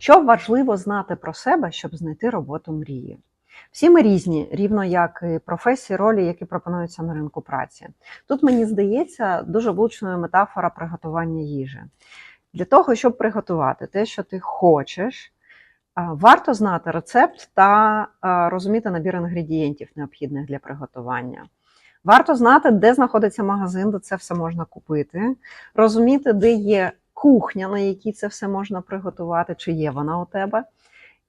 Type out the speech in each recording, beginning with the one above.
Що важливо знати про себе, щоб знайти роботу мрії? Всі ми різні, рівно як і професії, ролі, які пропонуються на ринку праці. Тут мені здається дуже влучною метафора приготування їжі. Для того, щоб приготувати те, що ти хочеш, варто знати рецепт та розуміти набір інгредієнтів, необхідних для приготування. Варто знати, де знаходиться магазин, де це все можна купити, розуміти, де є кухня, на якій це все можна приготувати, чи є вона у тебе.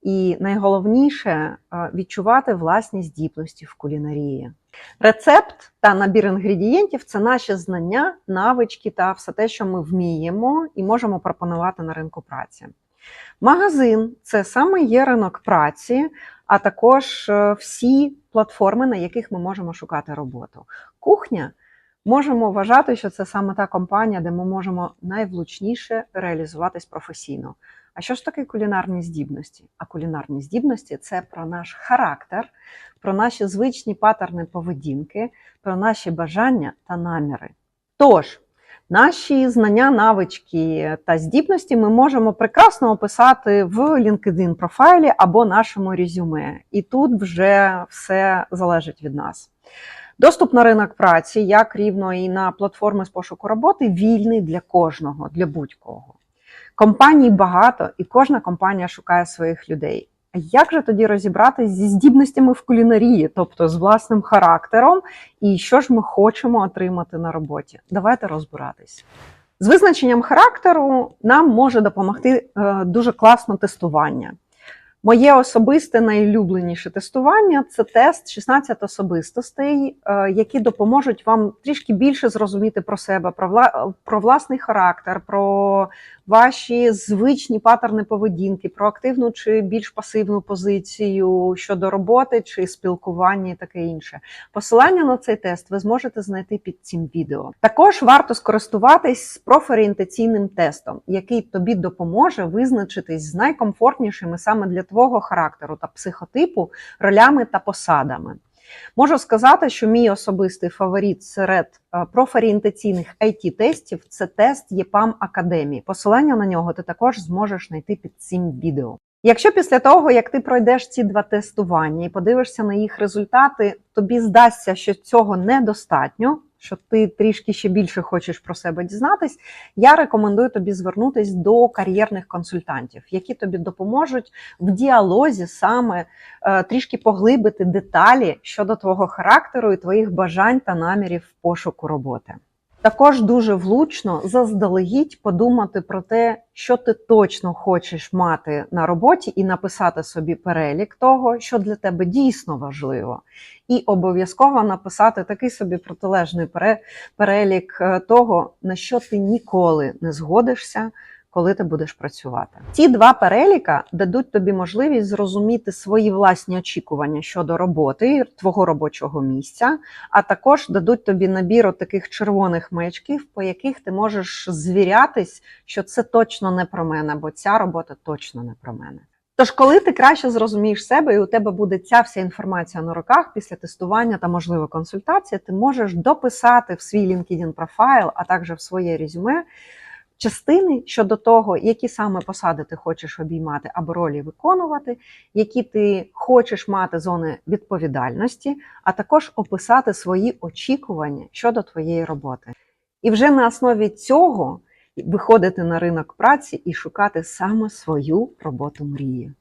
І найголовніше е, відчувати власні здібності в кулінарії. Рецепт та набір інгредієнтів це наші знання, навички та все те, що ми вміємо і можемо пропонувати на ринку праці. Магазин це саме є ринок праці, а також е, всі платформи, на яких ми можемо шукати роботу. Кухня можемо вважати, що це саме та компанія, де ми можемо найвлучніше реалізуватись професійно. А що ж таке кулінарні здібності? А кулінарні здібності це про наш характер, про наші звичні патерни поведінки, про наші бажання та наміри. Тож, наші знання, навички та здібності ми можемо прекрасно описати в LinkedIn профайлі або нашому резюме. І тут вже все залежить від нас. Доступ на ринок праці, як рівно і на платформи з пошуку роботи, вільний для кожного, для будь-кого. Компаній багато, і кожна компанія шукає своїх людей. А як же тоді розібратися зі здібностями в кулінарії, тобто з власним характером, і що ж ми хочемо отримати на роботі? Давайте розбиратись. З визначенням характеру нам може допомогти е, дуже класно тестування. Моє особисте найулюбленіше тестування це тест 16 особистостей, е, які допоможуть вам трішки більше зрозуміти про себе, про власний характер, про ваші звичні патерни поведінки, про активну чи більш пасивну позицію щодо роботи чи спілкування і таке інше. Посилання на цей тест ви зможете знайти під цим відео. Також варто скористуватись профорієнтаційним тестом, який тобі допоможе визначитись з найкомфортнішими саме для твого характеру та психотипу ролями та посадами. Можу сказати, що мій особистий фаворит серед е, профорієнтаційних it тестів це тест ЄПАМ Академії. Посилання на нього ти також зможеш знайти під цим відео. Якщо після того, як ти пройдеш ці два тестування і подивишся на їх результати, тобі здасться, що цього недостатньо, що ти трішки ще більше хочеш про себе дізнатись, я рекомендую тобі звернутись до кар'єрних консультантів, які тобі допоможуть в діалозі саме е, трішки поглибити деталі щодо твого характеру і твоїх бажань та намірів пошуку роботи. Також дуже влучно заздалегідь подумати про те, що ти точно хочеш мати на роботі, і написати собі перелік того, що для тебе дійсно важливо, і обов'язково написати такий собі протилежний перелік е, того, на що ти ніколи не згодишся, коли ти будеш працювати. Ці два переліка дадуть тобі можливість зрозуміти свої власні очікування щодо роботи, твого робочого місця, а також дадуть тобі набір таких червоних маячків, по яких ти можеш звірятись, що це точно не про мене, бо ця робота точно не про мене. Тож, коли ти краще зрозумієш себе, і у тебе буде ця вся інформація на руках після тестування та можливо консультація, ти можеш дописати в свій LinkedIn профайл, а також в своє резюме частини щодо того, які саме посади ти хочеш обіймати або ролі виконувати, які ти хочеш мати зони відповідальності, а також описати свої очікування щодо твоєї роботи. І вже на основі цього виходити на ринок праці і шукати саме свою роботу мрії.